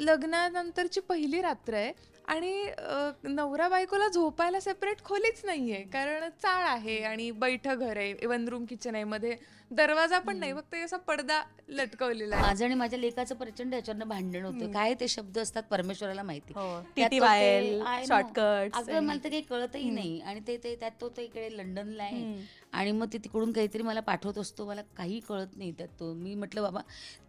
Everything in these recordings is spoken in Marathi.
लग्नानंतरची पहिली रात्र आहे आणि नवरा बायकोला झोपायला सेपरेट खोलीच नाहीये. कारण चाळ आहे आणि बैठं घर आहे. वन रूम किचन आहे. मध्ये दरवाजा पण नाही फक्त असा पडदा लटकवलेला आहे. माझं आणि माझ्या लेखाचं प्रचंड याच्यावरनं भांडण होतं. काय ते शब्द असतात परमेश्वराला माहिती. हो. त्यात तो ते- TTYL, I know. shortcuts अगं मला तर काही कळतही नाही. आणि ते ते त्यात तो तो इकडे लंडनला आहे. आणि मग ते तिकडून काहीतरी मला पाठवत असतो. मला काही कळत नाही त्यात तो. मी म्हटलं बाबा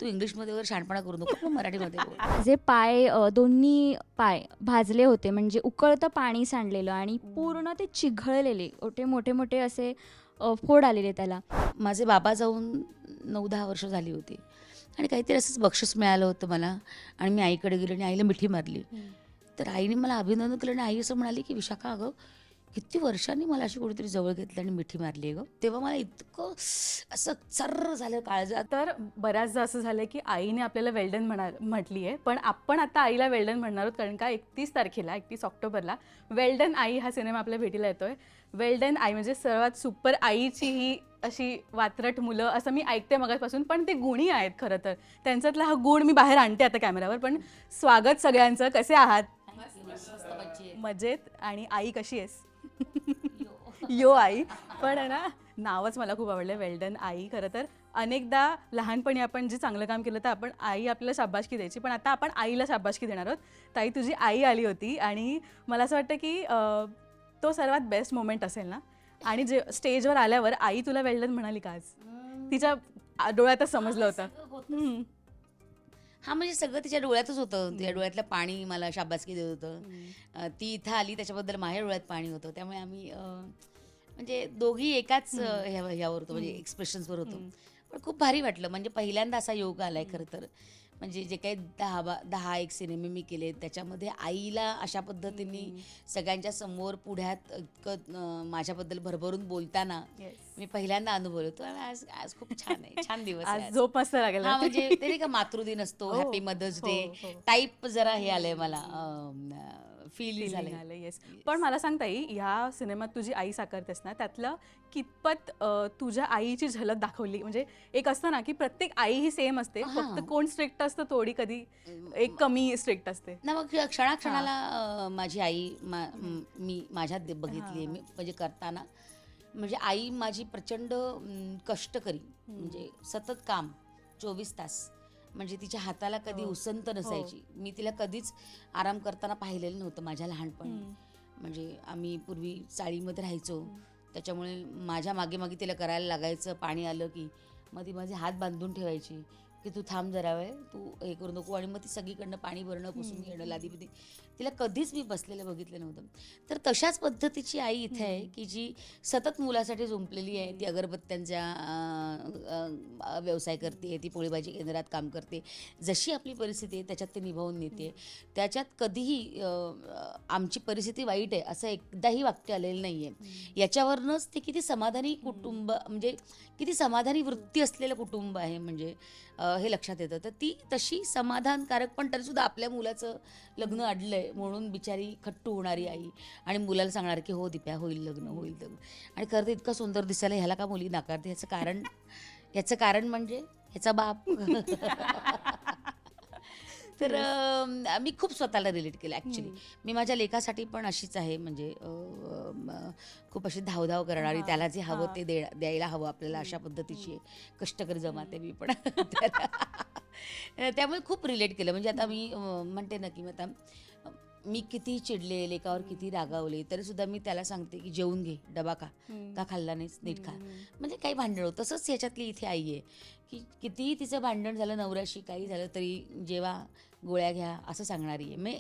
तू इंग्लिशमध्ये वगैरे शहाणपणा करू नको मराठीमध्ये बोल. जे पाय अ, दोन्ही पाय भाजले होते. म्हणजे उकळतं पाणी सांडलेलं आणि पूर्ण ते चिघळलेले. मोठे मोठे मोठे असे फोड आलेले त्याला. माझे बाबा जाऊन नऊ दहा वर्ष झाली होती. आणि काहीतरी असंच बक्षीस मिळालं होतं मला. आणि मी आईकडे गेले आणि आईला मिठी मारली. तर आईने मला अभिनंदन केलं आणि आई असं म्हणाली की विशाखा अगं किती वर्षांनी मला अशी कुठेतरी जवळ घेतलं आणि मिठी मारली आहे गं. तेव्हा मला इतकं असं चर्र झालं काळजात. तर बऱ्याचदा असं झालं की आईने आपल्याला वेल्डन म्हणा म्हटली आहे पण आपण आता आईला वेल्डन म्हणणार आहोत कारण का एकतीस तारखेला एकतीस ऑक्टोबरला वेल्डन आई हा सिनेमा आपल्या भेटीला येतोय. वेल्डन आई म्हणजे सर्वात सुपर आईची ही अशी वात्रट मुलं असं मी ऐकते मगापासून पण ते गुणी आहेत खरं तर. त्यांच्यातला हा गुण मी बाहेर आणते आता कॅमेऱ्यावर पण स्वागत सगळ्यांचं. कसे आहात? मजेत आणि आई कशी आहेस? यो आई. पण आहे ना नावच मला खूप आवडलं वेल्डन आई. खरं तर अनेकदा लहानपणी आपण जे चांगलं काम केलं तर आपण आई आपल्याला शाबासकी द्यायची. पण आता आपण आईला शाबासकी देणार आहोत. ताई तुझी आई आली होती आणि मला असं वाटतं की अं, तो सर्वात बेस्ट मोमेंट असेल ना? आणि जे स्टेजवर आल्यावर आई तुला वेल्डन म्हणाली का आज? तिच्या आ- डोळ्यातच समजलं होतं. हम्म. हा म्हणजे सगळं तिच्या डोळ्यातच होतं. तिच्या डोळ्यातलं पाणी मला शाबासकी देत होतं. ती इथं आली त्याच्याबद्दल माझ्या डोळ्यात पाणी होतं. त्यामुळे आम्ही म्हणजे दोघी एकाच ह्यावर होतो म्हणजे एक्सप्रेशन्सवर होतो. पण खूप भारी वाटलं. म्हणजे पहिल्यांदा असा योग आलाय खरं तर. म्हणजे जे काही दहा बा दहा एक सिनेमे मी केले त्याच्यामध्ये आईला अशा पद्धतीने सगळ्यांच्या समोर पुढ्यात इतकं माझ्याबद्दल भरभरून बोलताना. मी पहिल्यांदा अनुभवलं आणि आज आज खूप छान आहे. छान दिवस आज. झोप मस्त लागेल हा म्हणजे ते नाही का मातृदिन असतो हॅपी मदर्स डे. टाईप जरा हे आलंय मला. फील झालंय. आलं येस पण मला सांग ताई ह्या सिनेमात तुझी आई साकारतेस ना त्यातलं कितपत अं, तुझ्या आईची झलक दाखवली? म्हणजे एक असतं ना की प्रत्येक आई ही सेम असते हा. फक्त कोण स्ट्रिक्ट असतं थोडी कधी एक कमी स्ट्रिक्ट असते. ना मग क्षणाक्षणाला अं, माझी आई मा- म- मी माझ्यात दे- बघितली मी म्हणजे करताना. म्हणजे आई माझी प्रचंड अं, कष्टकरी म्हणजे सतत काम चोवीस तास. म्हणजे तिच्या हाताला कधी हो. उसंत नसायची. मी तिला कधीच आराम करताना पाहिलेलं नव्हतं माझ्या लहानपणी. म्हणजे आम्ही पूर्वी चाळीमध्ये राहायचो. त्याच्यामुळे माझ्या मागे मागे तिला करायला लागायचं पाणी आलं की मग ती माझे हात बांधून ठेवायची की तू थांब जरा वेळ तू हे करू नको आणि मग ती सगळीकडनं पाणी भरणं पुसून घेणं लादी बिदी तिला कधीच मी बसलेलं बघितलं नव्हतं. तर तशाच पद्धतीची आई इथे आहे की जी सतत मुलासाठी झुंपलेली आहे ती अगरबत्त्यांचा व्यवसाय करते ती पोळीभाजी केंद्रात काम करते. जशी आपली परिस्थिती आहे त्याच्यात ते निभावून नेते. त्याच्यात कधीही आमची परिस्थिती वाईट आहे असं एकदाही वाक्य आलेलं नाही आहे याच्यावरनंच ते किती समाधानी कुटुंब म्हणजे किती समाधानी वृत्ती असलेलं कुटुंब आहे म्हणजे हे लक्षात येतं. तर ती तशी समाधानकारक पण तरीसुद्धा आपल्या मुलाचं लग्न अडलंय म्हणून बिचारी खट्टू होणारी आई. आणि मुलाला सांगणार की हो दिप्या होईल लग्न होईल लग्न. आणि खरं तर इतकं सुंदर दिसायला ह्याला का मुली नाकारते? ह्याचं कारण ह्याचं कारण म्हणजे ह्याचा बाप. तर मी खूप स्वतःला रिलेट केलं ॲक्च्युली मी माझ्या लेखासाठी पण अशीच आहे म्हणजे खूप अशी धावधाव करणारी त्याला जे हवं. ते दे द्यायला हवं आपल्याला अशा पद्धतीची कष्टकरी जमाते मी पण. त्यामुळे खूप रिलेट केलं. म्हणजे आता मी म्हणते ना की आता मी किती चिडले लेकावर किती रागावले तरी सुद्धा मी त्याला सांगते की जेवून घे डबा खा. का खाल्ला नाहीस नीट खा. म्हणजे काही भांडण होतं. तसंच याच्यातली इथे आई आहे की कितीही तिचं भांडण झालं नवऱ्याशी काही झालं तरी जेवा गोळ्या घ्या असं सांगणारी आहे. मी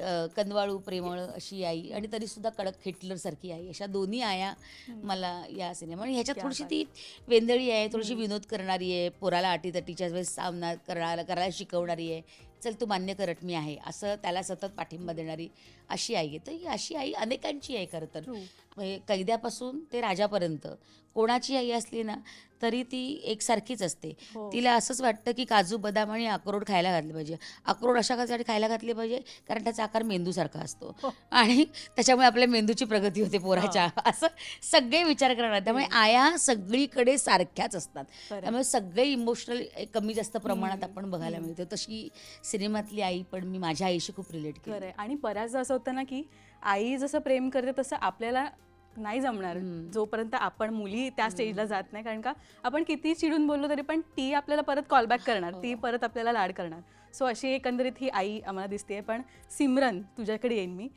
अं, कनवाळू प्रेमळ अशी आई आणि तरीसुद्धा कडक हिटलरसारखी आई. अशा दोन्ही आया मला या सिनेमा आणि ह्याच्यात थोडीशी. ती वेंदळी आहे थोडीशी विनोद करणारी आहे पोराला अटीतटीच्या वेळेस सामना करायला करायला शिकवणारी आहे. चल तू मान्य करत मी आहे. असं त्याला सतत पाठिंबा देणारी अशी आई आहे. तर ही अशी आई अनेकांची आहे खरं तर. म्हणजे कैद्यापासून ते राजापर्यंत. कोणाची आई असली ना तरी ती एकसारखीच असते. हो. तिला असंच वाटतं की काजू बदाम आणि अक्रोड खायला घातले पाहिजे. अक्रोड अशा कशासाठी खायला घातले पाहिजे कारण त्याचा आकार मेंदूसारखा असतो. हो. आणि त्याच्यामुळे आपल्या मेंदूची प्रगती होते पोराच्या. असं सगळे विचार करणार त्यामुळे आया सगळीकडे सारख्याच असतात. त्यामुळे सगळे इमोशनल कमी जास्त प्रमाणात आपण बघायला मिळतो. तशी सिनेमातली आई पण मी माझ्या आईशी खूप रिलेट केलं. खरंय. आणि बऱ्याचदा असं होतं ना की आई जसं प्रेम करते तसं आपल्याला नाही जमणार. जोपर्यंत आपण मुली त्या स्टेजला जात नाही कारण का आपण किती चिडून बोललो तरी पण ती आपल्याला परत कॉलबॅक करणार. ती परत आपल्याला लाड करणार. सो अशी एकंदरीत ही आई आम्हाला दिसते पण सिमरन तुझ्याकडे येईन मी.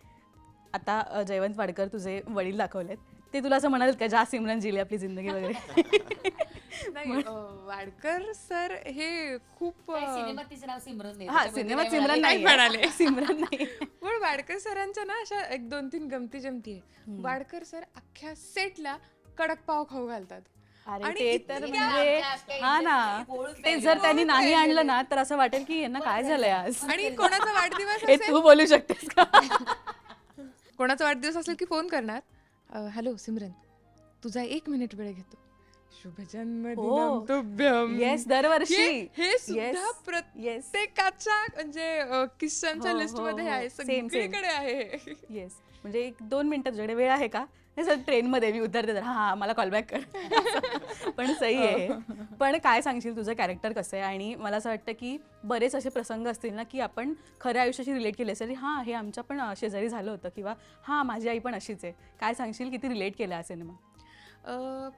आता जयवंत वाडकर तुझे वडील दाखवलेत. ते तुला असं म्हणाल का जा सिमरन जिली आपली जिंदगी वगैरे. नाही अं, वाडकर सर हे खूप अं, सिनेमात तिचं नाव सिमरन नाही हा त्याच्यामध्ये सिनेमात नाही सिमरन म्हणाले. नाही म्हणाले. सिमरन नाही पण वाडकर सरांच्या ना अशा एक दोन तीन गमती जमती आहे वाडकर सर अख्ख्या सेटला कडक पाव खाऊ घालतात. अरे आणि ते इतक्या तर म्हणजे हा ना ते जर त्यांनी नाही आणलं ना तर असं वाटेल की यांना काय झालंय आज? आणि कोणाचा वाढदिवस हे असेल? तू बोलू शकतेस का? कोणाचा वाढदिवस असेल की फोन करणार? हॅलो सिमरन. तुझा एक मिनिट वेळ घेतो. शुभ जन्मदिन हो. तुभ्यम येस दरवर्षी. हे- सुद्धा. प्रत्येकाच्या म्हणजे किस्सांच्या लिस्ट हो, मध्ये हो. आहे. Same, same. सगळीकडे आहे. येस म्हणजे एक दोन मिनिटं तुझ्याकडे वेळ आहे का? नाही सर ट्रेनमध्ये मी उतरते तर हा मला कॉलबॅक कर. पण सही आहे. पण काय सांगशील तुझं कॅरेक्टर कसं आहे? आणि मला असं वाटतं की बरेच असे प्रसंग असतील ना की आपण खऱ्या आयुष्याशी रिलेट केले असेल हां हे आमच्या पण शेजारी झालं होतं किंवा हां माझी आई पण अशीच आहे. काय सांगशील? किती रिलेट केलं हा सिनेमा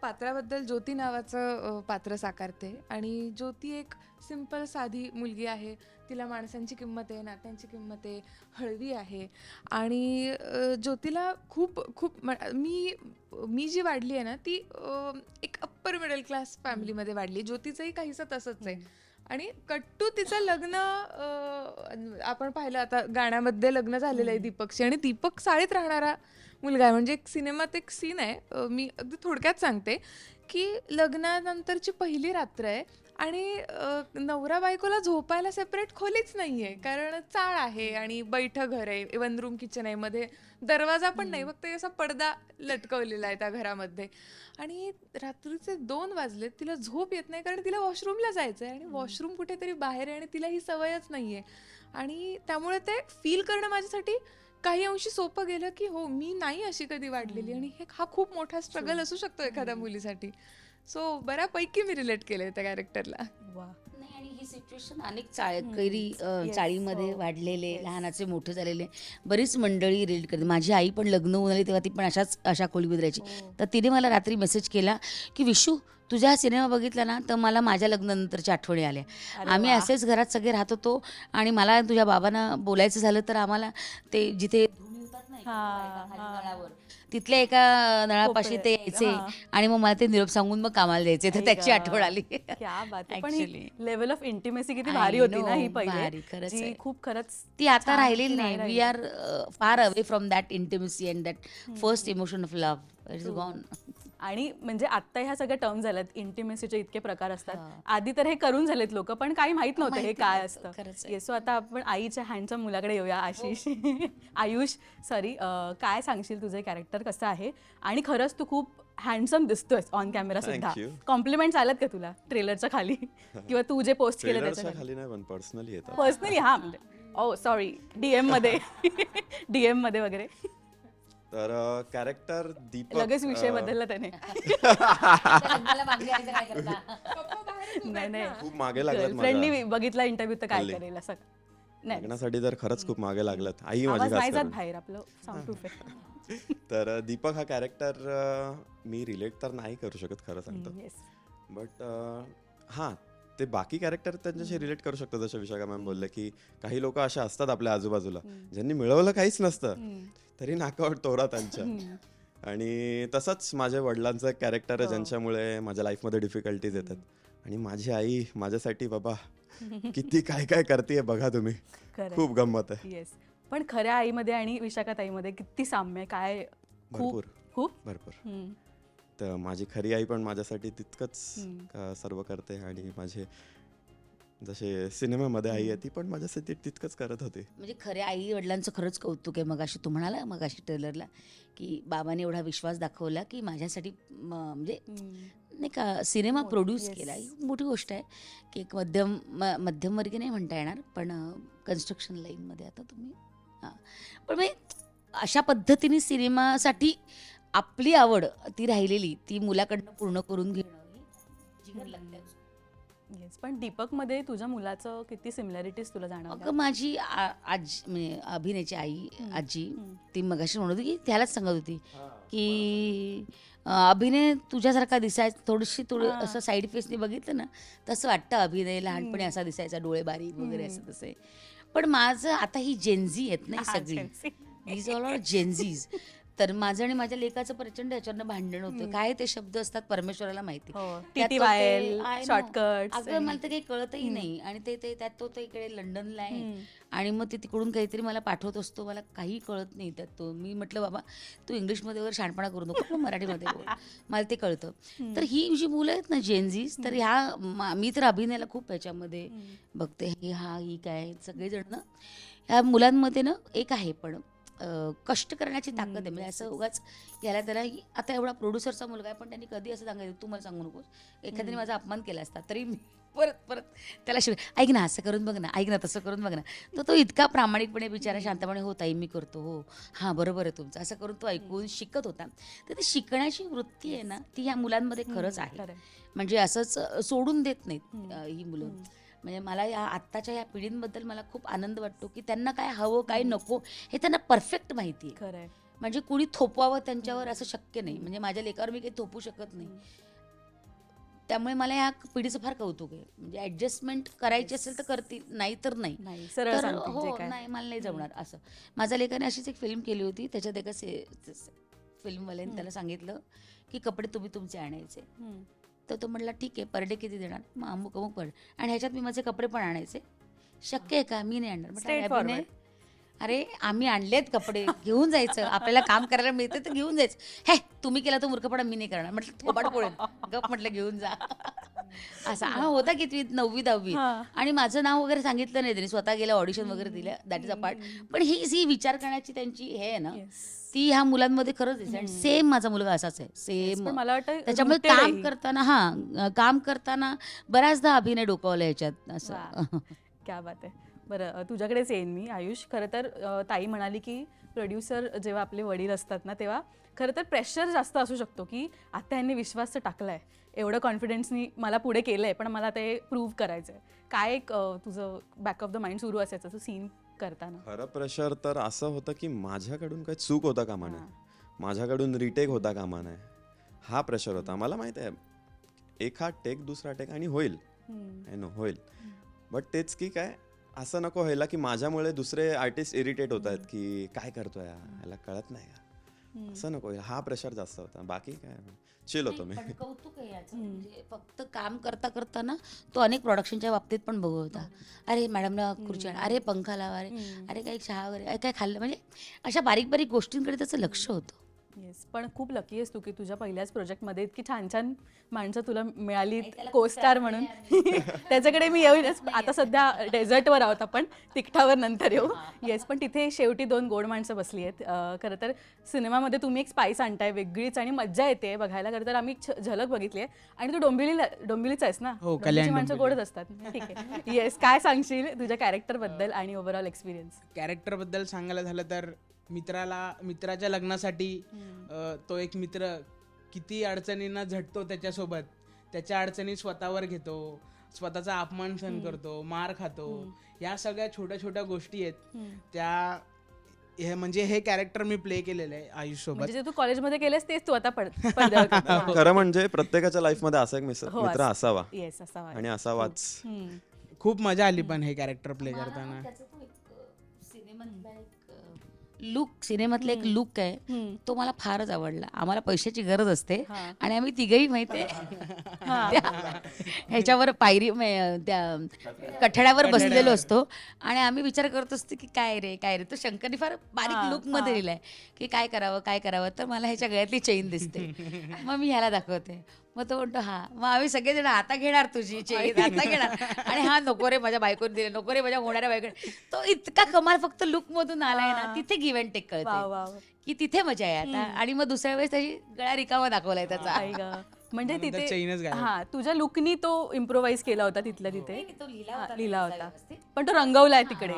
पात्राबद्दल ज्योती नावाचं पात्र साकारते. आणि ज्योती एक सिंपल साधी मुलगी आहे. तिला माणसांची किंमत आहे नात्यांची किंमत आहे हळवी आहे. आणि ज्योतीला खूप खूप म- मी मी जी वाढली आहे ना ती एक अप्पर मिडल क्लास फॅमिलीमध्ये वाढली. ज्योतीचंही काहीसं तसंच आहे. आणि कट्टू तिचं लग्न आपण पाहिलं आता गाण्यामध्ये लग्न झालेलं आहे दीपकशी. आणि दीपक शाळेत राहणारा मुलगा आहे. म्हणजे एक सिनेमात एक सीन आहे. मी अगदी थोडक्यात सांगते की लग्नानंतरची पहिली रात्र आहे आणि नवरा बायकोला झोपायला सेपरेट खोलीच नाही आहे कारण चाळ आहे आणि बैठं घर आहे. वन रूम किचन आहे. मध्ये दरवाजा पण नाही. फक्त असा पडदा लटकवलेला आहे त्या घरामध्ये. आणि रात्रीचे दोन वाजले तिला झोप येत नाही कारण तिला वॉशरूमला जायचं आहे आणि वॉशरूम कुठेतरी बाहेर आहे आणि तिला ही सवयच नाही आहे आणि त्यामुळे ते फील करणं माझ्यासाठी काही अंशी सोपं गेलं की हो मी नाही अशी कधी वाढलेली आणि हे हा खूप मोठा स्ट्रगल असू शकतो एखाद्या मुलीसाठी. सो बऱ्यापैकी मी रिलेट केले त्या कॅरेक्टरला वा आणि ही सिच्युएशन अनेक चाळ कैरी अ, Yes, चाळीमध्ये हो. वाढलेले. लहानाचे मोठे झालेले बरीच मंडळी रिलेट करते माझी आई पण लग्न होऊन आली तेव्हा ती पण अशाच अशा खोलीमध्ये राहायची हो. तर तिने मला रात्री मेसेज केला की विशू तुझा हा सिनेमा बघितला ना तर मला माझ्या लग्नानंतरच्या आठवणी आल्या आम्ही. असेच घरात सगळे राहत होतो आणि मला तुझ्या बाबांना बोलायचं झालं तर आम्हाला ते जिथे धुणी होतात ना एका हा, खाली हा. नळावर, तिथल्या एका नळापाशी ते यायचे. आणि मग मला ते निरोप सांगून मग कामाला द्यायचे तर त्याची. आठवण आली क्या बात आहे. पण Actually. लेवल ऑफ इंटिमेसी किती I भारी होती ना know, ही भारी, पहिले खरंच जी आहे. खूप खरंच ती आता छान राहिलेली नाही we are far away from that intimacy and that first emotion of love it's gone आणि म्हणजे आता ह्या सगळ्या टर्म झाल्यात इंटिमेसीचे इतके प्रकार असतात. हा. आधी तर हे करून झालेत लोक पण काही माहीत नव्हतं हे काय असतं. येसो आता आपण आईच्या हँडच्या मुलाकडे येऊया आशिष. आयुष सॉरी काय सांगशील तुझं कॅरेक्टर कसं आहे? आणि खरंच तू खूप हँडसम दिसतोय ऑन कॅमेरा सुद्धा. कॉम्प्लिमेंट्स आल्यात का तुला? ट्रेलरच्या खाली? किंवा तू जे पोस्ट केलं त्याच्याखाली नाही पण पर्सनली येतात. पर्सनली हा म्हणजे ओ सॉरी डीएममध्ये. डीएममध्ये वगैरे. तर कॅरेक्टर दीपक लगेच विषय अ, बदलला त्याने. नाही नाही. खूप मागे लागलात फ्रेंडली माझ्या. बघितला इंटरव्ह्यू तर काय हल्ली. करेल असं. नाही. लग्नासाठी तर खरंच खूप मागे लागलात. आई माझी आवाज खास नाही जात करून. बाहेर आपलं. साऊंड प्रूफ आहे. तर अ, दीपक हा कॅरेक्टर मी रिलेट तर नाही करू शकत खरं सांगतो. येस बट हां ते बाकी कॅरेक्टर त्यांच्याशी रिलेट करू शकतो जसं विशाखा मॅम बोलले की काही लोक अशा असतात आपल्या आजूबाजूला ज्यांनी मिळवलं काहीच नसतं. तरी नाकावर तोरा त्यांच्या आणि तसंच माझ्या वडिलांचं कॅरेक्टर आहे हो. ज्यांच्यामुळे माझ्या लाईफमध्ये डिफिकल्टीज येतात. आणि माझी आई माझ्यासाठी बाबा किती काय काय करते बघा तुम्ही. खूप गंमत आहे. येस पण खऱ्या आईमध्ये आणि विशाखात आईमध्ये किती साम्य आहे, काय खूप भरपूर. खूप भरपूर. हम्म. तर माझी खरी आई पण माझ्यासाठी तितकंच सर्व करते आणि माझे जसे सिनेमामध्ये आई आहे ती पण माझ्यासाठी तितकंच करत होती म्हणजे खऱ्या आई वडिलांचं खरंच कौतुक आहे मगाशी तू म्हणाला मगाशी ट्रेलरला की बाबाने एवढा विश्वास दाखवला की माझ्यासाठी म, म्हणजे. नाही का सिनेमा हो, प्रोड्यूस. केला ही खूप मोठी गोष्ट आहे की एक मध्यम म- मध्यमवर्गीय नाही म्हणता येणार पण कन्स्ट्रक्शन लाईनमध्ये आता तुम्ही हां पण म्हणजे अशा पद्धतीने सिनेमासाठी आपली आवड ती राहिलेली ती मुलाकडनं पूर्ण करून घेणं ही येस पण दीपकमध्ये तुझ्या मुलाचं किती सिमिलॅरिटीज तुला जाणवल्या? अगं माझी आ- आजी म्हणजे अभिनयची आई आजी ती मगाशी म्हणत होती की त्यालाच सांगत होती की अं, अभिनय तुझ्यासारखा दिसायचा थोडीशी थोडं असं साईड फेसने बघितलं ना तसं वाटतं अभिनय लहानपणी असा दिसायचा डोळे बारीक वगैरे असं तसे. पण माझं आता ही जेन्झी आहेत ना ही हा, सगळी. Gen Z. These all are Gen Zs तर माझं आणि माझ्या लेखाचं प्रचंड याच्यावरनं भांडण होतं. काय ते शब्द असतात परमेश्वराला माहिती. हो, त्यात तो TTYL, ते- I know. shortcuts अगं मला तर काही कळतही नाही. आणि ते ते त्यात तो तो इकडे लंडनला आहे. आणि मग ते तिकडून काहीतरी मला पाठवत असतो. मला काही कळत नाही त्यात तो. मी म्हटलं बाबा तू इंग्लिशमध्ये वगैरे शहाणपणा करू नको. तू मराठीमध्ये बोल. मला ते कळतं. तर ही जी मुलं आहेत ना जेनझीज तर ह्या मा- मी तर अभिनयाला खूप ह्याच्यामध्ये बघते. हे हा ही काय सगळेजण. ना ह्या मुलांमध्ये ना एक आहे पण कष्ट करण्याची ताकद आहे. म्हणजे असं उगाच याला त्याला आता एवढा प्रोड्युसरचा मुलगा आहे पण त्यांनी कधी असं सांगायचं तू मला सांगू नकोस. एखाद्याने माझा अपमान केला असता तरी मी परत परत त्याला शिवाय ऐक ना असं करून बघ ना ऐक ना तसं करून बघ ना. तर तो इतका प्रामाणिकपणे बिचारा शांतपणे हो ताई मी करतो हो. हां बरोबर आहे तुमचं. असं करून तो ऐकून शिकत होता. तर ती शिकण्याची वृत्ती आहे ना ती ह्या मुलांमध्ये खरंच आहे. म्हणजे असंच सोडून देत नाहीत ही मुलं. म्हणजे मला या आत्ताच्या या पिढींबद्दल मला खूप आनंद वाटतो की त्यांना काय हवं काय नको हे त्यांना परफेक्ट माहिती आहे. खरंय. म्हणजे कुणी थोपवावं त्यांच्यावर असं शक्य नाही. म्हणजे माझ्या लेखावर मी काही थोपू शकत नाही. त्यामुळे मला या पिढीचं फार कौतुक आहे. म्हणजे ऍडजस्टमेंट करायची असेल तर करतील नाही तर नाही. हो नाही मला नाही जमणार असं. माझ्या लेखाने अशीच एक फिल्म केली होती. त्याच्यात एका से फिल्मवाल्याने त्याला सांगितलं की कपडे तुम्ही तुमचे आणायचे. तर तो म्हटला ठीक आहे पर डे किती देणार? मग अमुक अमुक पर आणि ह्याच्यात मी माझे कपडे पण आणायचे. शक्य आहे का? मी नाही आणणार. "अरे आम्ही आणलेत कपडे घेऊन जायचं. आपल्याला काम करायला मिळते तर घेऊन जायचं. हे तुम्ही केला तो मूर्खपणा मी नाही करणार. म्हटलं थोबाड पोळेल गप म्हटलं घेऊन जा. असा. हा होता किती नववी दहावी. आणि माझं नाव वगैरे सांगितलं नाही त्यांनी. स्वतः गेल्या ऑडिशन वगैरे दिल्या. दॅट इज अ पार्ट पण ही ही विचार करण्याची त्यांची हे आहे ना. ती ह्या मुलांमध्ये खरंच दिसते आणि सेम माझा मुलगा असाच आहे. सेम मला वाटतं त्याच्यामुळे काम. करताना हा काम करताना बऱ्याचदा अभिनय डोकावला ह्याच्यात असं. क्या बात आहे. बरं तुझ्याकडेच येईन मी आयुष. खरं तर ताई म्हणाली की प्रोड्युसर जेव्हा आपले वडील असतात ना तेव्हा खरं तर प्रेशर जास्त असू शकतो की आता यांनी विश्वास तर टाकलाय. एवढं कॉन्फिडन्सनी मला पुढे केलंय पण मला ते प्रूव्ह करायचं आहे काय एक तुझं बॅक ऑफ द माइंड सुरू असायचं तू सीन करताना? खरं प्रेशर तर असं होतं की माझ्याकडून काही चूक होता कामा नये. माझ्याकडून रिटेक होता कामा नये. हा प्रेशर होता. मला माहीत आहे एखाद टेक दुसरा टेक आणि होईल. नो होईल. बट तेच की काय असं नको व्हायला की माझ्यामुळे दुसरे आर्टिस्ट इरिटेट होत आहेत की काय करतोय हा? याला कळत नाही का असं नको व्हायला. हा प्रेशर जास्त होता. बाकी काय? चिल होतो मी. पण कौतुक आहे याचं. म्हणजे फक्त काम करता करता ना तो अनेक प्रोडक्शनच्या बाबतीत पण बघत होता. अरे मॅडमला खुर्ची आण. अरे पंखा लावा अरे अरे काही चहा वगैरे अरे काय खाल्लं? म्हणजे अशा बारीक बारीक गोष्टींकडे त्याचं लक्ष होतं. येस पण खूप लकी आहेस तू की तुझ्या पहिल्याच प्रोजेक्टमध्ये इतकी छान छान माणसं तुला मिळाली को स्टार म्हणून. त्याच्याकडे मी येऊनच आता सध्या डेझर्टवर आहोत आपण तिकटावर नंतर येऊ. येस पण तिथे शेवटी दोन गोड माणसं बसली आहेत. खरं तर सिनेमामध्ये तुम्ही एक स्पाईस आणताय वेगळीच आणि मज्जा येते बघायला. खरं तर आम्ही झलक बघितली आहे. आणि तू डोंबिवलीला डोंबिवलीचा आहेस ना? हो, माणसं डोंबिवली. गोडच असतात. ठीक आहे. येस काय सांगशील तुझ्या कॅरेक्टरबद्दल आणि ओव्हरऑल एक्सपिरियन्स कॅरेक्टरबद्दल सांगायला झालं तर मित्राला मित्राच्या लग्नासाठी तो एक मित्र किती अडचणींना झटतो त्याच्यासोबत त्याच्या अडचणी स्वतःवर घेतो स्वतःचा अपमान सहन करतो मार खातो या सगळ्या छोट्या छोट्या गोष्टी आहेत. त्या हे म्हणजे हे कॅरेक्टर मी प्ले केलेलं आहे आयुष सोबत म्हणजे जे तू कॉलेजमध्ये केलेस तेच तू आता. खरं म्हणजे प्रत्येकाच्या लाईफमध्ये असा एक मिस- हो, मित्र असं- असावा. आणि असावाच. खूप मजा आली पण हे कॅरेक्टर प्ले करताना. लुक सिनेमातला एक लुक आहे. तो मला फारच आवडला. आम्हाला पैशाची गरज असते. आणि आम्ही तिघही माहितीये त्या- ह्याच्यावर पायरी त्या कठड्यावर बसलेलो असतो. आणि आम्ही विचार करत असतो की काय रे काय रे? तो शंकरने फार बारीक लुकमध्ये हा. लिहिलाय की काय करावं काय करावं? तर मला ह्याच्या गळ्यातली चेन दिसते. मग मी ह्याला दाखवते. मग तो म्हणतो हा. मग आम्ही सगळेजण आता घेणार तुझी चेन आता घेणार. आणि हा नको रे माझ्या बायकोने दिले नको रे माझ्या होणाऱ्या बायकोने. तो इतका कमाल फक्त लुक मधून आलाय ना तिथे गिव्ह अँड टेक कळते. की तिथे मजा आहे आता. आणि मग दुसऱ्या वेळेस त्याची गळा रिकामा दाखवलाय त्याचा. म्हणजे तिथे. हा तुझ्या लुकनी तो इम्प्रोवाइज केला होता तिथल्या तिथे. नाही, तो लिहिला हा, होता लिहिला होता. पण तो रंगवलाय तिकडे.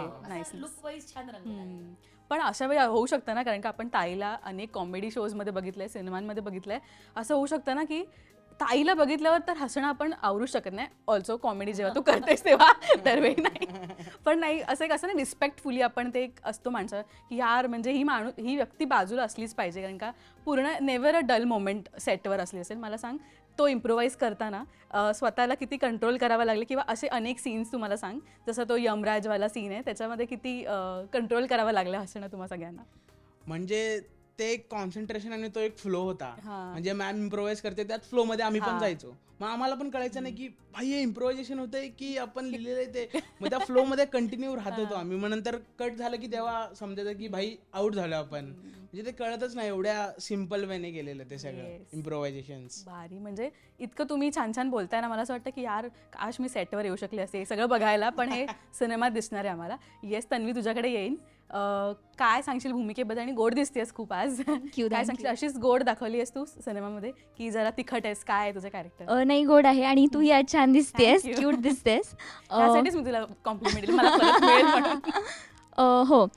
पण अशा वेळी होऊ शकतं ना कारण का आपण ताईला अनेक कॉमेडी शोजमध्ये बघितलंय सिनेमांमध्ये बघितलंय. असं होऊ शकतं ना की ताईला बघितल्यावर तर हसणं आपण आवरू शकत नाही. ऑल्सो कॉमेडी जेव्हा तू करतेस तेव्हा दरवेळी नाही. पण नाही असं एक असं ना रिस्पेक्टफुली आपण ते एक असतो माणसं की यार म्हणजे ही माणूस ही व्यक्ती बाजूला असलीच पाहिजे. कारण का पूर्ण नेवर अ डल मोमेंट सेटवर असली असेल. मला सांग तो इम्प्रोवाईज करताना स्वतःला किती कंट्रोल करावं लागले किंवा असे अनेक सीन्स तुम्हाला सांग. जसं तो यमराजवाला सीन आहे त्याच्यामध्ये किती कंट्रोल करावं लागलं हसणं तुम्हाला सगळ्यांना? म्हणजे ते एक कॉन्सन्ट्रेशन आणि तो एक फ्लो होता. म्हणजे मॅम इम्प्रोवाइज करते त्यात फ्लो मध्ये आम्ही. पण जायचो. मग आम्हाला पण कळायचं नाही की भाई हे इम्प्रोव्हायझेशन होतंय की आपण लिहिलेलं आहे ते. मग त्या फ्लो मध्ये कंटिन्यू राहत होतो आम्ही. मग नंतर कट झालं की तेव्हा समजायचं की भाई आउट झालो आपण. म्हणजे ते कळतच नाही एवढ्या सिंपल वेने गेलेलं ते सगळं. इम्प्रोव्हायझेशन भारी. म्हणजे इतकं तुम्ही छान छान बोलताय ना मला असं वाटतं की यार काश मी सेटवर येऊ शकले असते सगळं बघायला पण हे सिनेमात दिसणार आहे आम्हाला. येस तन्वी तुझ्याकडे येईन. काय सांगशील भूमिकेबद्दल? आणि गोड दिसतेस खूप आज. काय सांगशील. अशीच गोड दाखवली आहेस तू सिनेमामध्ये की जरा तिखट आहेस. काय आहे तुझं कॅरेक्टर अ, नाही गोड आहे. आणि तू या छान दिसतेस. क्यूट दिसतेस. त्यासाठीच मी तुला कॉम्प्लिमेंट हो.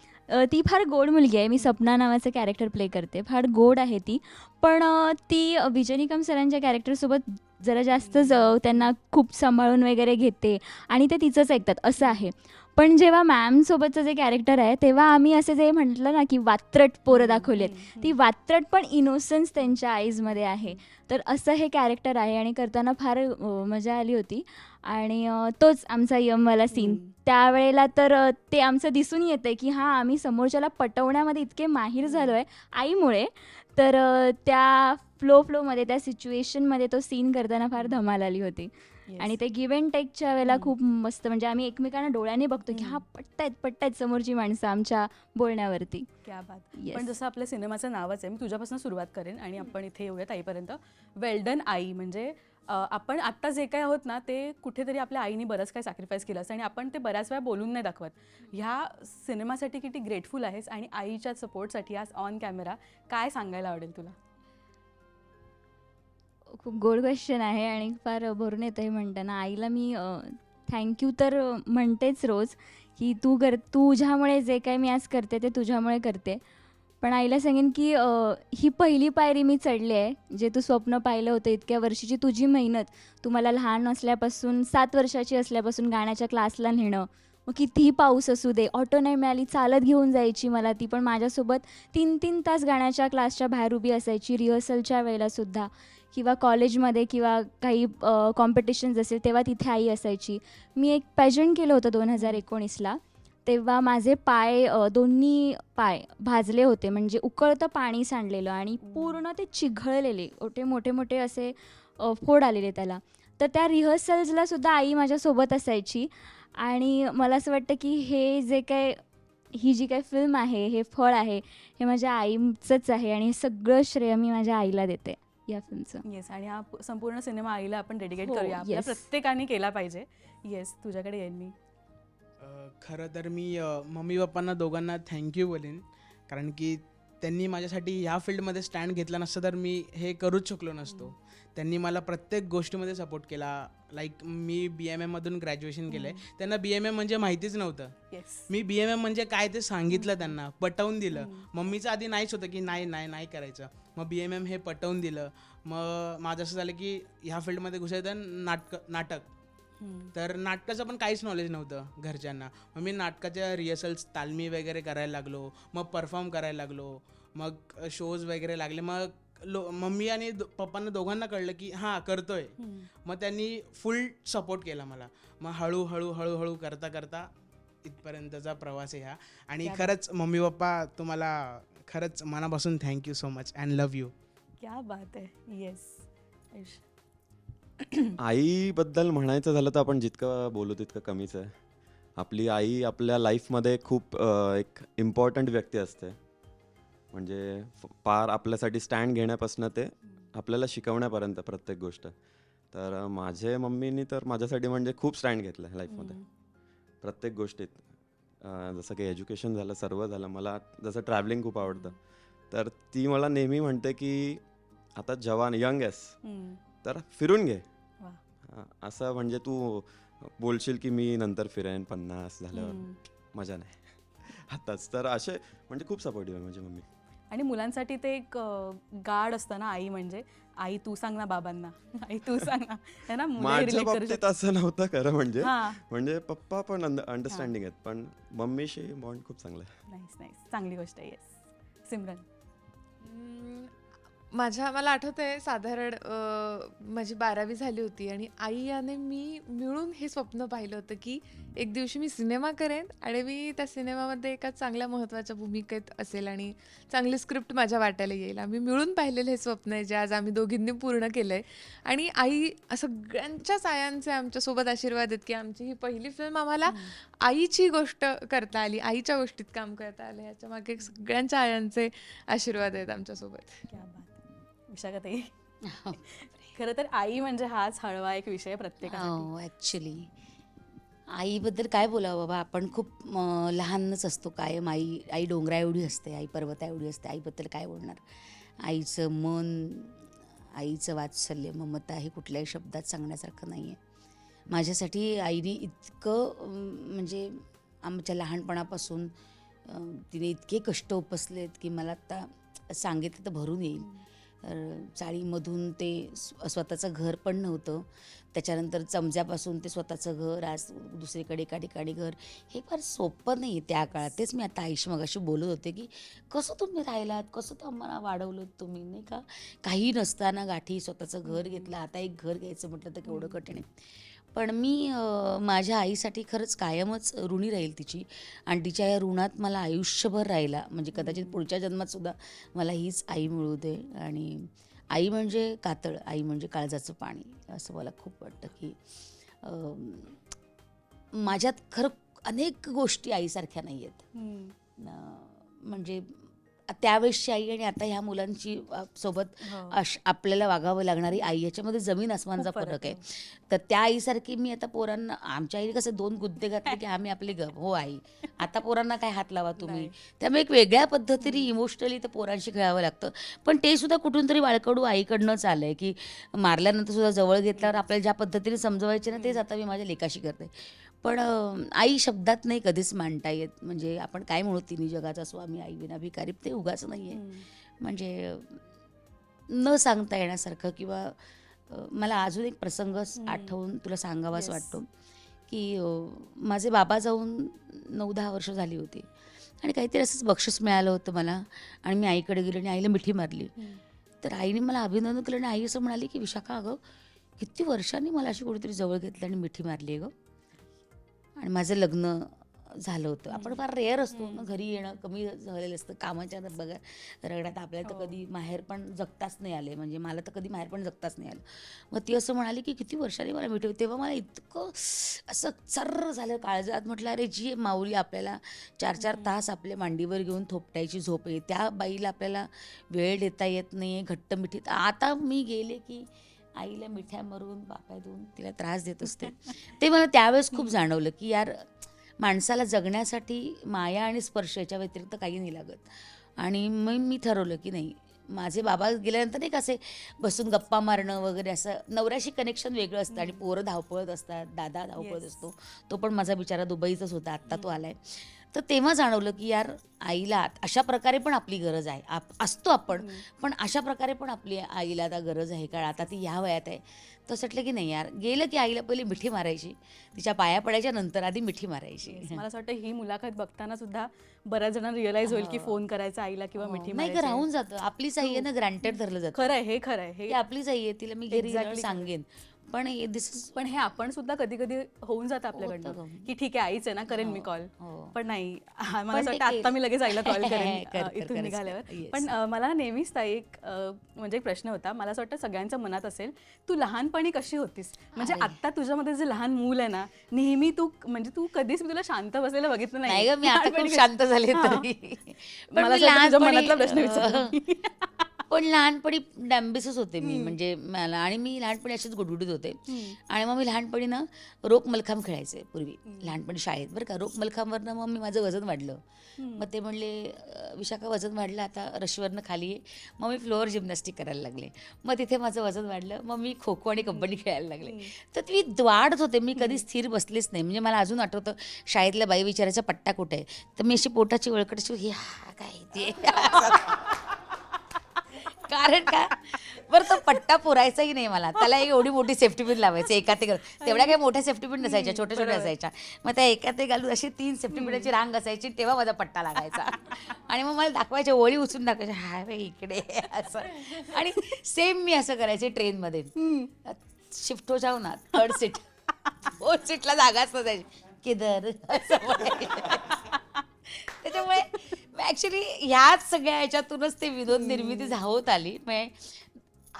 ती फार गोड मुलगी आहे. मी सपना नावाचं कॅरेक्टर प्ले करते. फार गोड आहे ती. पण ती विजय निकम सरांच्या कॅरेक्टरसोबत जरा जास्तच त्यांना खूप सांभाळून वगैरे घेते आणि ते तिचंच ऐकतात असं आहे. पण जेव्हा मॅमसोबतचं जे कॅरेक्टर आहे तेव्हा आम्ही असे जे म्हटलं ना की वात्रट पोरं दाखवली आहेत ती वात्रट पण इनोसन्स त्यांच्या आईजमध्ये आहे. तर असं हे कॅरेक्टर आहे आणि करताना फार मजा आली होती. आणि तोच आमचा यमवाला सीन त्यावेळेला तर ते आमचं दिसून येतं की हां आम्ही समोरच्याला पटवण्यामध्ये इतके माहीर झालो आहे आईमुळे. तर त्या फ्लो फ्लोमध्ये त्या सिच्युएशनमध्ये तो सीन करताना फार धमाल आली होती. Yes. आणि ते गिव्ह अँड टेकच्या वेळेला खूप मस्त म्हणजे आम्ही एकमेकांना डोळ्याने बघतो की. हा पटतायत पटतायत समोरची माणसं आमच्या बोलण्यावरती. क्या बात. Yes. पण जसं आपल्या सिनेमाचं नावच आहे मी तुझ्यापासून सुरुवात करेन आणि आपण इथे येऊया ताईपर्यंत वेल्डन आई. म्हणजे आपण आत्ता जे काय आहोत ना ते कुठेतरी आपल्या आईने बरंच काय सॅक्रिफाईस केलं असतं आणि आपण ते बऱ्याच वेळा बोलून नाही दाखवत. ह्या सिनेमासाठी किती ग्रेटफुल आहेस आणि आईच्या सपोर्टसाठी आज ऑन कॅमेरा काय सांगायला आवडेल तुला? खूप गोड क्वेश्चन आहे आणि फार भरून येतं हे म्हणताना. आईला मी थँक्यू तर म्हणतेच रोज की तू कर तुझ्यामुळे जे काही मी आज करते ते तुझ्यामुळे करते. पण आईला सांगेन की ही पहिली पायरी मी चढली आहे. जे तू स्वप्न पाहिलं होतं इतक्या वर्षीची तुझी मेहनत तू मला लहान असल्यापासून सात वर्षाची असल्यापासून गाण्याच्या क्लासला नेणं मग कितीही पाऊस असू दे ऑटो नाही मिळाली चालत घेऊन जायची मला ती. पण माझ्यासोबत तीन तीन तास गाण्याच्या क्लासच्या बाहेर उभी असायची रिहर्सलच्या वेळेलासुद्धा किंवा कॉलेजमध्ये किंवा काही कॉम्पिटिशन्स असेल तेव्हा तिथे आई असायची. मी एक पॅजंट केलं होतं दोन हजार एकोणीसला. तेव्हा माझे पाय दोन्ही पाय भाजले होते. म्हणजे उकळतं पाणी सांडलेलं आणि पूर्ण ते चिघळलेले. ओटे मोठे मोठे असे फोड आलेले त्याला. तर त्या रिहर्सल्सला सुद्धा आई माझ्यासोबत असायची. आणि मला असं वाटतं की हे जे काय ही जी काय फिल्म आहे हे फळ आहे हे माझ्या आईचंच आहे आणि हे सगळं श्रेय मी माझ्या आईला देते. या फिल्मचं. येस आणि हा संपूर्ण सिनेमा आईला आपण डेडिकेट हो, करूया. आपल्या yes. प्रत्येकाने केला पाहिजे. येस तुझ्याकडे येईन मी. खरं तर मी मम्मी पप्पांना दोघांना थँक्यू बोलेन. कारण की त्यांनी माझ्यासाठी ह्या फील्डमध्ये स्टँड घेतला नसतं तर मी हे करूच शकलो नसतो. त्यांनी मला प्रत्येक गोष्टीमध्ये सपोर्ट केला. लाईक मी बी एम एममधून ग्रॅज्युएशन केलं आहे त्यांना बी एम एम म्हणजे माहितीच नव्हतं. येस मी बी एम एम म्हणजे काय ते सांगितलं त्यांना पटवून दिलं. मम्मीचं आधी नाहीच होतं की नाही नाही नाही करायचं. मग बी एम एम हे पटवून दिलं. मग माझं असं झालं की ह्या फील्डमध्ये घुसायचं नाटक नाटक. तर नाटकाचं पण काहीच नॉलेज नव्हतं घरच्यांना. मग मी नाटकाच्या रिहर्सल्स तालमी वगैरे करायला लागलो मग परफॉर्म करायला लागलो मग शोज वगैरे लागले. मग लो मम्मी आणि पप्पांना दोघांना कळलं की हां करतोय. मग त्यांनी फुल सपोर्ट केला मला. मग हळूहळू हळूहळू करता करता इथपर्यंतचा प्रवास आहे हा. आणि खरंच मम्मी पप्पा तुम्हाला खरंच मनापासून thank you so much and love you क्या बात आहे येस आईबद्दल म्हणायचं झालं तर आपण जितकं बोलू तितकं कमीच आहे. आपली आई आपल्या लाईफमध्ये खूप एक इम्पॉर्टंट व्यक्ती असते. म्हणजे पार आपल्यासाठी स्टँड घेण्यापासून ते आपल्याला शिकवण्यापर्यंत प्रत्येक गोष्ट. तर माझे मम्मीनी तर माझ्यासाठी म्हणजे खूप स्टँड घेतलं आहे लाईफमध्ये प्रत्येक गोष्टीत. अ, जसं की एज्युकेशन झालं सर्व झालं मला जसं ट्रॅव्हलिंग खूप आवडतं. तर ती मला नेहमी म्हणते की आता जवान यंग आहेस तर फिरून घे. वा. हा, असं म्हणजे तू बोलशील की मी नंतर फिरेन पन्नास झाल्यावर. मजा नाही. आताच. तर असे म्हणजे खूप सपोर्टिव्ह आहे माझी मम्मी. आणि मुलांसाठी ते एक गाड असतं ना आई म्हणजे. आई तू सांग ना बाबांना. आई तू सांग ना. है ना? मुलं माझ्या बाबतीत असं नव्हतं खरं म्हणजे. हां. म्हणजे पप्पा पण अंडरस्टँडिंग आहेत. पण मम्मीशी बॉन्ड खूप चांगला आहे. नाईस नाईस चांगली गोष्ट आहे. येस सिमरन. माझ्या मला आठवतंय साधारण माझी बारावी झाली होती आणि आई आणि मी मिळून हे स्वप्न पाहिलं होतं की एक दिवशी मी सिनेमा करेन आणि मी त्या सिनेमामध्ये एका चांगल्या महत्त्वाच्या भूमिकेत असेल आणि चांगली स्क्रिप्ट माझ्या वाट्याला येईल. आम्ही मिळून पाहिलेलं हे स्वप्न आहे जे आज आम्ही दोघींनी पूर्ण केलं आहे आणि आई सगळ्यांच्याच आयांचे आमच्यासोबत आशीर्वाद आहेत की आमची ही पहिली फिल्म आम्हाला आईची गोष्ट करता आली आईच्या गोष्टीत काम करता आलं. ह्याच्या मागे सगळ्यांच्या आयांचे आशीर्वाद आहेत आमच्यासोबत क्या बात. विशाखाताई खरं तर आई म्हणजे हाच हळवा एक विषय प्रत्येकासाठी. हो ॲक्च्युली आईबद्दल काय बोलावं बाबा? आपण खूप लहानच असतो. कायम आई आई डोंगरा एवढी असते आई पर्वता एवढी असते. आईबद्दल काय बोलणार? आईचं मन आईचं वात्सल्य ममता हे कुठल्याही शब्दात सांगण्यासारखं नाही आहे माझ्यासाठी आईने इतकं म्हणजे आमच्या लहानपणापासून तिने इतके कष्ट उपसलेत की मला आता सांगितलं तर भरून येईल. चाळीमधून ते स्व- स्वतःचं घर पण नव्हतं. त्याच्यानंतर चमच्यापासून ते स्वतःचं घर आज दुसरीकडे एका ठिकाणी घर. हे फार सोपं नाही आहे त्या काळात. तेच मी आता आयुष मगाशी बोलत होते की कसं तुम्ही राहिलात? कसं तर आम्हाला वाढवलं तुम्ही नाही का? काही नसताना गाठी स्वतःचं घर घेतलं. आता एक घर घ्यायचं म्हटलं तर केवढं कठीण आहे. पण मी माझ्या आईसाठी खरंच कायमच ऋणी राहील तिची. आणि तिच्या या ऋणात मला आयुष्यभर राहिला म्हणजे कदाचित पुढच्या जन्मात सुद्धा मला हीच आई मिळू दे. आणि आई म्हणजे कातळ आई म्हणजे काळजाचं पाणी असं मला खूप वाटतं की माझ्यात खरं अनेक गोष्टी आईसारख्या नाही आहेत म्हणजे त्यावेळेसची आई आणि आता ह्या मुलांची सोबत हो. अश आपल्याला वागावं लागणारी आई याच्यामध्ये जमीन आसमानचा फरक आहे. तर त्या आईसारखी मी आता पोरांना आमच्या आईने कसं दोन गुद्दे घातले की आम्ही आपले गप हो आई. आता पोरांना काय हात लावा तुम्ही. त्यामुळे एक वेगळ्या पद्धतीने इमोशनली तर पोरांशी खेळावं लागतं. पण ते सुद्धा कुठून तरी वाळकडू आईकडनंच आलं आहे की मारल्यानंतर सुद्धा जवळ घेतल्यावर आपल्याला ज्या पद्धतीने समजवायचे ना तेच आता मी माझ्या लेकाशी करते. पण आई शब्दात नाही कधीच मांडता येत म्हणजे आपण काय म्हणू तिन्ही जगाचा स्वामी आई विना भिकारी ते उगाच नाही आहे. म्हणजे न सांगता येण्यासारखं किंवा मला अजून एक प्रसंग आठवून तुला सांगावाच Yes. वाटतो की माझे बाबा जाऊन नऊ दहा वर्ष झाली होती आणि काहीतरी असंच बक्षीस मिळालं होतं मला आणि मी आईकडे गेले आणि आईला मिठी मारली. तर आईने मला अभिनंदन केलं आणि आई असं म्हणाली की विशाखा अगं किती वर्षांनी मला अशी कुठेतरी जवळ घेतलं आणि मिठी मारली आहे गं आणि माझं लग्न झालं होतं. आपण फार रेअर असतो. ना घरी येणं कमी झालेलं असतं. कामाच्या बघा रगड्यात आपल्याला तर कधी माहेर पण जगताच नाही आले. म्हणजे मला तर कधी माहेर पण जगताच नाही आलं. मग ती असं म्हणाली की किती वर्षांनी मला मिठवली तेव्हा मला इतकं असं सर्र झालं काळजात. म्हटलं अरे जी माऊली आपल्याला चार चार तास आपल्या मांडीवर घेऊन थोपटायची झोप आहे. त्या बाईला आपल्याला वेळ देता येत नाही घट्ट मिठीत. आता मी गेले की आईला मिठ्या मारून बाप्या देऊन तिला त्रास देत असते. ते मला त्यावेळेस खूप जाणवलं की यार माणसाला जगण्यासाठी माया आणि स्पर्श याच्या व्यतिरिक्त काही नाही लागत. आणि मग मी ठरवलं की नाही माझे बाबा गेल्यानंतर नाही का असे बसून गप्पा मारणं वगैरे असं नवऱ्याशी कनेक्शन वेगळं असतं आणि पोरं धावपळत असतात दादा धावपळत. असतो. तो पण माझा बिचारा दुबईतच होता आत्ता तो आलाय. तर तेव्हा जाणवलं की यार आईला अशा प्रकारे पण आपली गरज आहे आप असतो आपण पण अशा प्रकारे पण आपली आईला आता गरज आहे कारण आता ती ह्या वयात आहे तसं वाटलं की नाही यार गेलं की आईला पहिली मिठी मारायची तिच्या पाया पडायच्या नंतर आधी मिठी मारायची. मला असं वाटतं ही मुलाखत बघताना सुद्धा बऱ्याच जणांना रिअलाइज होईल की हो. फोन करायचा आईला किंवा हो. मिठी नाही का. राहून जातं आपलीच आई आहे ना ग्रँटेड धरलं जातं खरं आहे हे खरं आहे हे आपलीच आई आहे तिला मी घरी. सांगेन पण दिस इज पण हे आपण सुद्धा कधी कधी होऊन जातं आपल्याकडनं. की ठीक आहे आईच आहे ना करेन मी हो, कॉल हो. पण नाही मला पण असं ते वाटतं आता मी लगेच आईला कॉल करेन कर, अ, कर, इथून निघाल्यावर yes. पण अ, मला नेहमीच ताई एक अ, म्हणजे एक प्रश्न होता मला असं वाटतं सगळ्यांच्या मनात असेल तू लहानपणी कशी होतीस म्हणजे अरे. आता तुझ्यामध्ये जे लहान मूल आहे ना नेहमी तू म्हणजे तू कधीच मी तुला शांत बसलेलं बघितलं नाही ग मी आता लहानपणी खूप कशी- शांत झाले हा. तरी पण मला मी असं वाटतं तुझ्या लहानपणी, मनातला प्रश्न अ, विचारला. पण लहानपणी डॅम्बिसच होते मी म्हणजे मला आणि मी लहानपणी अशीच गुडगुडीत होते. आणि मग मी लहानपणी ना रोप मलखांब खेळायचे पूर्वी लहानपणी शाळेत. बरं का रोप मलखांबवरनं मग मी माझं वजन वाढलं. मग ते म्हणले "अ, विशाखा वजन वाढलं आता रशीवरनं खाली आहे मग मी फ्लोअर जिम्नॅस्टिक करायला लागले. मग तिथे माझं वजन वाढलं मग मी खो खो आणि कबड्डी खेळायला लागले. तर ती वाढत होते मी कधी स्थिर बसलेच नाही. म्हणजे मला अजून आठवतं शाळेतल्या बाई विचारायचा पट्टा कुठे आहे? तर मी अशी पोटाची वळकट अशी हे हा काय ते? कारण का? बरं तो पट्टा पुरायचाही नाही मला. त्याला एक एवढी मोठी सेफ्टी पिन लावायची एका ते तेवढ्या काही मोठ्या सेफ्टी पिन नसायच्या छोट्या छोट्या असायच्या. मग त्या एका ते घालून अशी तीन सेफ्टी पिनाची रांग असायची तेव्हा माझा पट्टा लागायचा. आणि मग मला दाखवायचे ओळी उचलून दाखवायचे हा रे इकडे असं. आणि सेम मी असं करायचे ट्रेनमध्ये शिफ्ट हो जाऊ ना थर्ड सीट फोर्थ सीटला जागाच नसायची. किधर? असं ऍक्च्युली ह्याच सगळ्या ह्याच्यातूनच ते विनोद निर्मिती होत आली. म्हणजे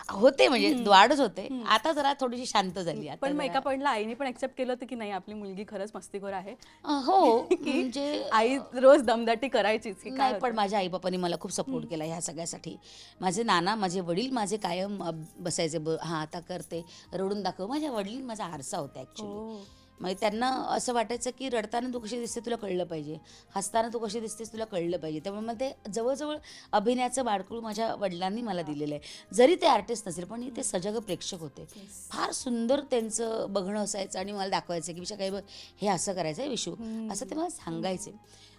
होते म्हणजे द्वाडच होते. आता जरा थोडीशी शांत झाली पण मग एका पॉईंटला आईने पण ऍक्सेप्ट केलं होतं की नाही आपली मुलगी खरंच मस्तीखोर आहे. हो की म्हणजे आई रोज दमदाटी करायचीच काय नाही? पण माझ्या आई बापांनी मला खूप सपोर्ट केला ह्या सगळ्यासाठी. माझे नाना माझे वडील माझे कायम बसायचे हा आता करते. रडून दाखव. माझ्या वडील माझा आरसा होता ॲक्च्युली मग त्यांना असं वाटायचं की रडताना तू कशी दिसते तुला कळलं पाहिजे. हसताना तू कशी दिसतेस तुला कळलं पाहिजे. त्यामुळे मग ते जवळजवळ अभिनयाचं बाळकूळ माझ्या वडिलांनी मला दिलेलं आहे. जरी ते आर्टिस्ट नसेल पण ते सजग प्रेक्षक होते. फार सुंदर त्यांचं बघणं असायचं आणि मला दाखवायचं की विषय काही बघ हे असं करायचं आहे विशू असं ते मला सांगायचे.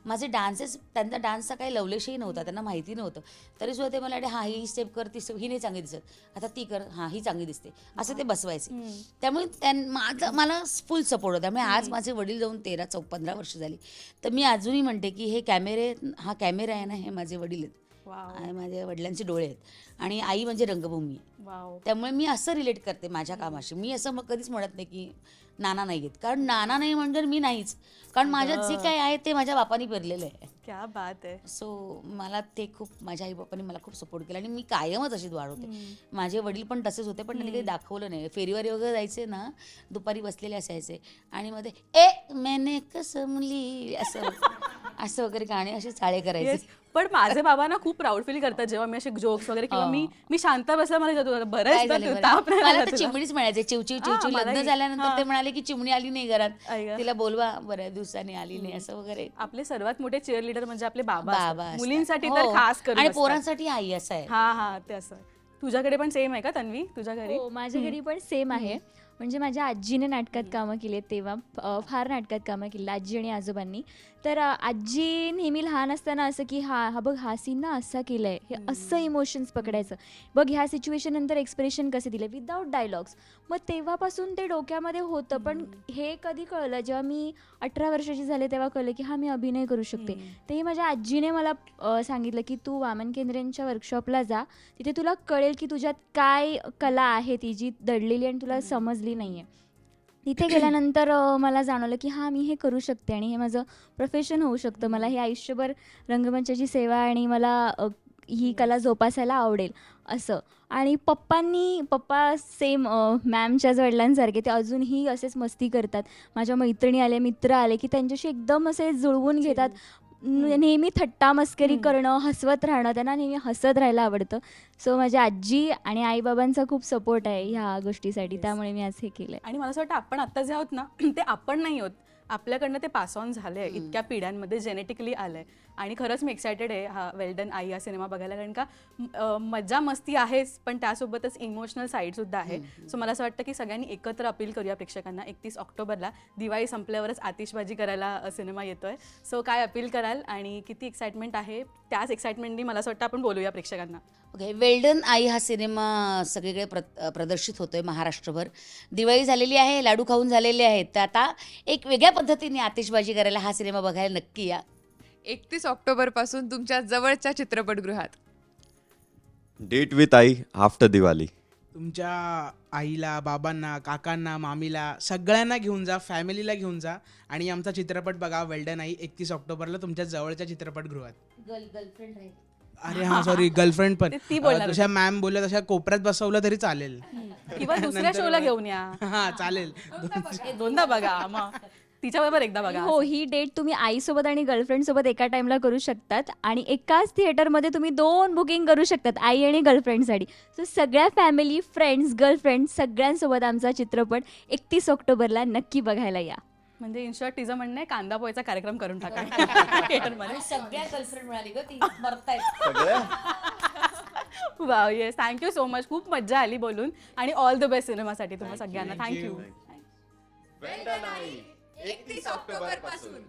माझे डान्सेस त्यांचा डान्सचा काही लवलेशही नव्हता त्यांना माहिती नव्हतं. तरी सुद्धा ते मला वाटते, हा ही स्टेप कर ती ही नाही चांगली दिसत. आता ती कर हां ही चांगली दिसते. असं ते बसवायचे. त्यामुळे त्यां माझा मला फुल सपोर्ट होता. त्यामुळे आज माझे वडील जाऊन तेरा चौ पंधरा वर्ष झाली. तर मी अजूनही म्हणते की हे कॅमेरे हा कॅमेरा आहे ना हे माझे वडील आहेत. माझ्या वडिलांचे डोळे आहेत. आणि आई म्हणजे रंगभूमी आहे. त्यामुळे मी असं रिलेट करते माझ्या कामाशी. मी असं मग कधीच म्हणत नाही की नाना नाही घेत कारण नाना नाही म्हणजे मी नाहीच. कारण माझ्यात जे काही आहे ते माझ्या बापानी पेरलेलं आहे. क्या बात आहे. सो मला ते खूप माझ्या आई बापांनी मला खूप सपोर्ट केला आणि मी कायमच अशी द्वाड होते. माझे वडील पण तसेच होते पण त्यांनी काही दाखवलं नाही. फेरीवारी वगैरे जायचे ना दुपारी बसलेले असायचे. आणि मध्ये ए मैंने कसमली असं असं वगैरे गाणे असे चाळे करायचे. पण माझे बाबा ना खूप प्राऊड फील करतात जेव्हा मी असे जोक्स वगैरे किंवा मी मी शांत बसला मला जातो बरंच? ताप नाही मला तर. चिमणीच म्हणायचे चिवचिव चिवचिव लग्न. झाल्यानंतर. ते म्हणाले की चिमणी आली नाही घरात. तिला बोलवा बऱ्याच दिवसांनी आली नाही असं वगैरे आपले सर्वात मोठे चेअर लिडर म्हणजे आपले बाबा. मुलींसाठी हो. तर खास करून आणि. पोरांसाठी आई असं आहे हा हा ते असं तुझ्याकडे पण सेम आहे का तन्वी तुझ्या घरी हो माझ्या घरी पण सेम आहे म्हणजे माझ्या आजीने नाटकात कामं केली आहेत तेव्हा. फार नाटकात कामं केली आजी आणि आजोबांनी. तर आजी नेहमी लहान असताना असं की हा हा बघ हा सीन ना असा केलाय. हे असं इमोशन्स पकडायचं. बघ ह्या सिच्युएशन नंतर एक्सप्रेशन कसे दिले. विदाऊट डायलॉग्स मग तेव्हापासून ते डोक्यामध्ये होतं. पण हे कधी कळलं? जेव्हा मी अठरा वर्षाची झाले तेव्हा कळलं की हा मी अभिनय करू शकते. तेही माझ्या आजीने मला सांगितलं की तू वामन केंद्रेंच्या वर्कशॉपला जा. तिथे तुला कळेल की तुझ्यात काय कला आहे ती जी दडलेली आणि तुला समजली नाही आहे तिथे गेल्यानंतर मला जाणवलं की हां मी हे करू शकते आणि हे माझं प्रोफेशन होऊ शकतं. मला हे आयुष्यभर रंगमंचाची सेवा आणि मला ही कला जोपासायला आवडेल असं. आणि पप्पांनी पप्पा सेम मॅमच्याच वडिलांसारखे ते अजूनही असेच मस्ती करतात. माझ्या मैत्रिणी आले मित्र आले की त्यांच्याशी एकदम असे जुळवून घेतात. न- नेहमी थट्टा मस्करी करणं हसवत राहणं त्यांना नेहमी हसत राहायला आवडतं. सो माझ्या आजी आणि आईबाबांचा खूप सपोर्ट आहे ह्या गोष्टीसाठी. त्यामुळे मी आज हे केलं आणि मला असं वाटतं आपण आत्ता जे आहोत ना ते आपण नाही होत. आपल्याकडनं ते पास ऑन झालंय इतक्या पिढ्यांमध्ये जेनेटिकली आलंय. आणि खरंच मी एक्सायटेड आहे हा वेल्डन आई हा सिनेमा बघायला कारण का मजा मस्ती आहेच पण त्यासोबतच इमोशनल साईड सुद्धा आहे. सो मला असं वाटतं की सगळ्यांनी एकत्र अपील करूया प्रेक्षकांना एकतीस ऑक्टोबरला दिवाळी संपल्यावरच आतिषबाजी करायला सिनेमा येतोय. सो काय अपील कराल आणि किती एक्साइटमेंट आहे त्याच एक्साइटमेंटनी मला असं वाटतं आपण बोलूया प्रेक्षकांना. ओके वेल्डन आई हा सिनेमा सगळीकडे प्र प्रदर्शित होतोय महाराष्ट्रभर. दिवाळी झालेली आहे लाडू खाऊन झालेले आहेत. तर आता एक वेगळ्या पद्धतीने आतिषबाजी करायला हा सिनेमा बघायला नक्की या. एकतीस ऑक्टोबरपासून तुमच्या जवळच्या चित्रपटगृहात. Date with Aai after Diwali. तुमच्या आईला बाबांना काकांना मामीला सगळ्यांना घेऊन जा फॅमिलीला घेऊन जा आणि आमचा चित्रपट बघा वेल्डन आई एकतीस ऑक्टोबरला तुमच्या जवळच्या चित्रपटगृहात. गर्ल गर्लफ्रेंड राहील. अरे हा सॉरी गर्लफ्रेंड पण. ते बोलणार जशा मॅम बोलल्या तशा कोपऱ्यात बसवलं तरी चालेल. किंवा दुसऱ्या शोला घेऊन या. हा चालेल. हे दोनदा बघा मग. तिच्याबरोबर एकदा बघा हो ही डेट तुम्ही आईसोबत आणि गर्लफ्रेंड सोबत एका टाइमला करू शकतात आणि एकाच थिएटरमध्ये तुम्ही दोन बुकिंग करू शकतात आई आणि गर्लफ्रेंडसाठी. सो सगळ्या फॅमिली फ्रेंड्स गर्लफ्रेंड सगळ्यांसोबत आमचा चित्रपट एकतीस ऑक्टोबरला नक्की बघायला या. म्हणजे इन शॉर्ट तिचं म्हणणं आहे कांदा पोयचा कार्यक्रम करून टाका. थिएटरमध्ये. सगळ्या गर्लफ्रेंड मिळाली ग ती मरतायत. Wow yes thank you so much खूप मज्जा आली बोलून. आणि ऑल द बेस्ट सिनेमासाठी तुम्हाला सगळ्यांना. थँक्यू एकतीस ऑक्टोबरपासून